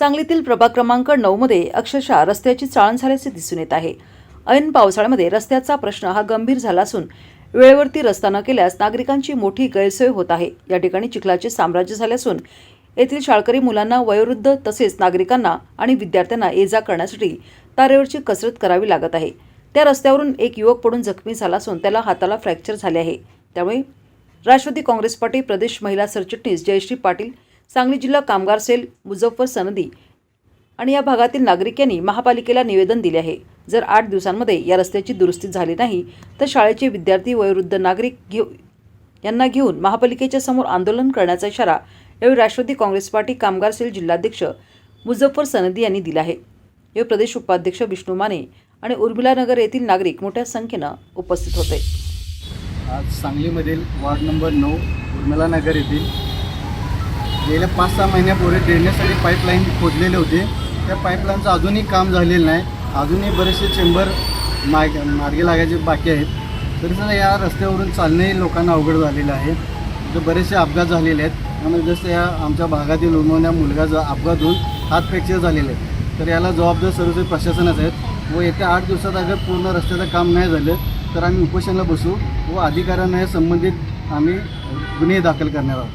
सांगलीतील प्रभाग क्रमांक नऊमध्ये अक्षरशः रस्त्याची चाळण झाल्याचे दिसून येत आहे. ऐन पावसाळ्यामध्ये रस्त्याचा प्रश्न हा गंभीर झाला असून वेळेवरती रस्ता न केल्यास नागरिकांची मोठी गैरसोय होत आहे. या ठिकाणी चिखलाचे साम्राज्य झाले असून येथील शाळकरी मुलांना वयोवृद्ध तसेच नागरिकांना आणि विद्यार्थ्यांना ये जा करण्यासाठी तारेवरची कसरत करावी लागत आहे. त्या रस्त्यावरून एक युवक पडून जखमी झाला असून त्याला हाताला फ्रॅक्चर झाले आहे. त्यामुळे राष्ट्रवादी काँग्रेस पार्टी प्रदेश महिला सरचिटणीस जयश्री पाटील सांगली जिल्हा कामगार सेल मुझफ्फर सनदी आणि या भागातील नागरिक यांनी महापालिकेला निवेदन दिले आहे. जर आठ दिवसांमध्ये या रस्त्याची दुरुस्ती झाली नाही तर शाळेचे विद्यार्थी वयोवृद्ध नागरिक घेऊ यांना घेऊन महापालिकेच्या समोर आंदोलन करण्याचा इशारा यावेळी राष्ट्रवादी काँग्रेस पार्टी कामगार सेल जिल्हाध्यक्ष मुझफ्फर सनदी यांनी दिला आहे. यावेळी प्रदेश उपाध्यक्ष विष्णू माने आणि उर्मिलानगर येथील नागरिक मोठ्या संख्येनं उपस्थित होते. आज सांगलीमधील वार्ड नंबर नऊ उर्मिला नगर येथील गेल्या पाच सहा महिन्यापूर्वी ड्रेनेजसाठी पाईपलाईन खोदलेले होते. त्या पाईपलाईनचं अजूनही काम झालेलं नाही. अजूनही बरेचसे चेंबर माग मार्गे लागायचे बाकी आहेत. तरी सुद्धा या रस्त्यावरून चालणंही लोकांना अवघड झालेलं आहे. तर बरेचसे अपघात झालेले आहेत. त्यामुळे जसं या आमच्या भागातील उन्मवण्या मुलगाचा अपघात होऊन हात फ्रॅक्चर झालेले आहेत. तर याला जबाबदार सर्व प्रशासनच आहेत. व येत्या आठ दिवसात अगर पूर्ण रस्त्याचं काम नाही झालं तर आम्ही उपोषणाला बसू व अधिकाऱ्यांना या संबंधित आम्ही गुन्हे दाखल करणार आहोत.